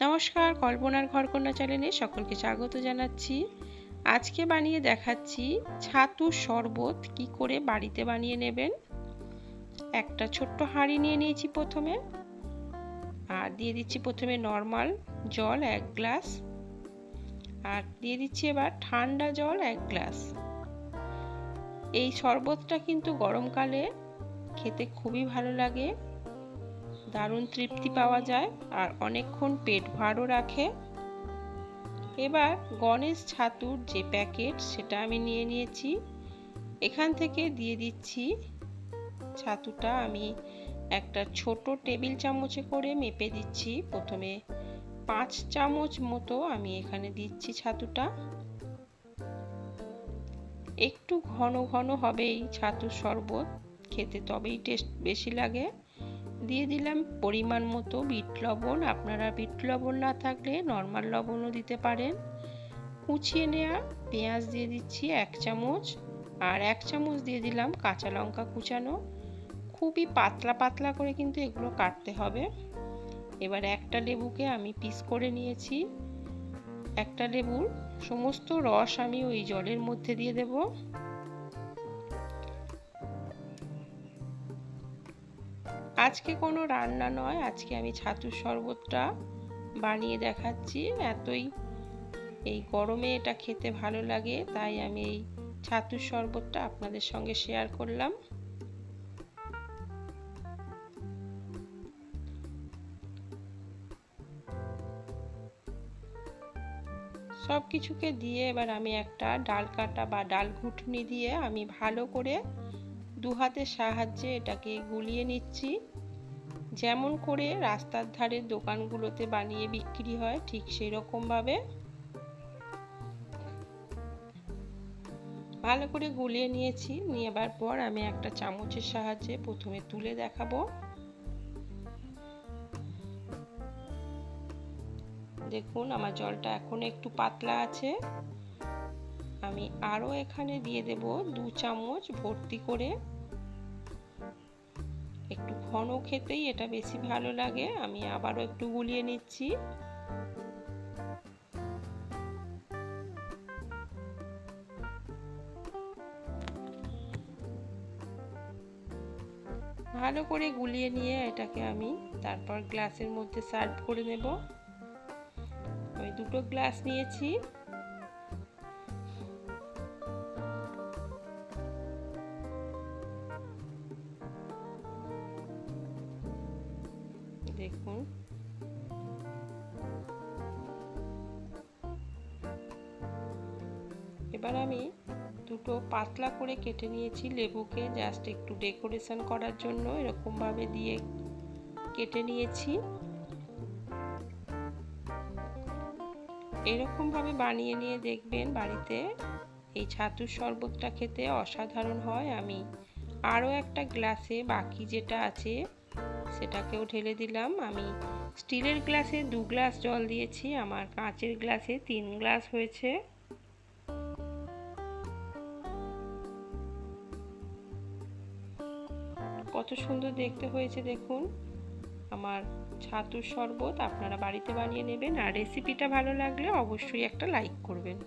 নমস্কার, কল্পনার ঘরকন্যা চ্যানেলে সকলকে স্বাগত জানাচ্ছি। আজকে বানিয়ে দেখাচ্ছি ছাতুর শরবত কি করে বাড়িতে বানিয়ে নেবেন। একটা ছোট্ট হাঁড়ি নিয়ে নিয়েছি প্রথমে। আর দিয়ে দিচ্ছি প্রথমে নর্মাল জল এক গ্লাস। আর দিয়ে দিচ্ছি এবার ঠান্ডা জল এক গ্লাস। এই শরবতটা কিন্তু গরমকালে খেতে খুবই ভালো লাগে। দারুণ তৃপ্তি পাওয়া যায় আর অনেকক্ষণ পেট ভারও রাখে। এবার গণেশ ছাতুর যে প্যাকেট, সেটা আমি নিয়ে নিয়েছি। এখান থেকে দিয়ে দিচ্ছি ছাতুটা। আমি একটা ছোট টেবিল চামচে করে মেপে দিচ্ছি। প্রথমে পাঁচ চামচ মতো আমি এখানে দিচ্ছি ছাতুটা। একটু ঘন ঘন হবে এই ছাতুর শরবত। খেতে তবেই টেস্ট বেশি লাগে। দিয়ে দিলাম পরিমাণ মতো বিট লবণ। আপনারা বিট লবণ না থাকলে নর্মাল লবণও দিতে পারেন। কুচিয়ে নেওয়া পেঁয়াজ দিয়ে দিচ্ছি এক চামচ আর এক চামচ দিয়ে দিলাম কাঁচা লঙ্কা কুচানো। খুবই পাতলা পাতলা করে কিন্তু এগুলো কাটতে হবে। এবার একটা লেবুকে আমি পিস করে নিয়েছি। একটা লেবুর সমস্ত রস আমি ওই জলের মধ্যে দিয়ে দেবো। আজকে কোনো রান্না নয়, আজকে আমি ছাতুর শরবতটা বানিয়ে দেখাচ্ছি। এতই। এই গরমে এটা খেতে ভালো লাগে, তাই আমি এই ছাতুর শরবতটা আপনাদের সঙ্গে শেয়ার করলাম। সব কিছুকে দিয়ে এবার আমি একটা ডাল কাটা বা ডাল ঘুটনি দিয়ে আমি ভালো করে দু হাতের সাহায্যে এটাকে গুলিয়ে নিচ্ছি। যেমন করে রাস্তার ধারে দোকানগুলোতে বানিয়ে বিক্রি হয় ঠিক সেই রকমভাবে ভালো করে গুলিয়ে নিয়েছি, নেবার পর আমি একটা চামচের সাহায্যে প্রথমে তুলে দেখাবো। দেখুন, আমার জলটা এখন একটু পাতলা আছে। আমি আরও এখানে দিয়ে দেব দু চামচ ভর্তি করে। একটু ঘন খেতেই এটা বেশি ভালো লাগে। আমি আবারও একটু গুলিয়ে নিচ্ছি। ভালো করে গুলিয়ে নিয়ে এটাকে আমি তারপর গ্লাসের মধ্যে সার্ভ করে নেব। আমি দুটো গ্লাস নিয়েছি। দেখুন। এবার আমি দুটো পাতলা করে কেটে নিয়েছি লেবুকে জাস্ট একটু ডেকোরেশন করার জন্য এরকমভাবে দিয়ে কেটে নিয়েছি। এরকমভাবে বানিয়ে নিয়ে দেখবেন বাড়িতে এই ছাতুর শরবতটা খেতে অসাধারণ হয়। আমি আরও একটা গ্লাসে বাকি যেটা আছে সেটাকেও ঢেলে দিলাম। আমি স্টিলের গ্লাসে দু গ্লাস জল দিয়েছি। আমার কাঁচের গ্লাসে তিন গ্লাস হয়েছে। কত সুন্দর দেখতে হয়েছে দেখুন। আমার ছাতুর শরবত আপনারা বাড়িতে বানিয়ে নেবেন। আর রেসিপিটা ভালো লাগলে অবশ্যই একটা লাইক করবেন।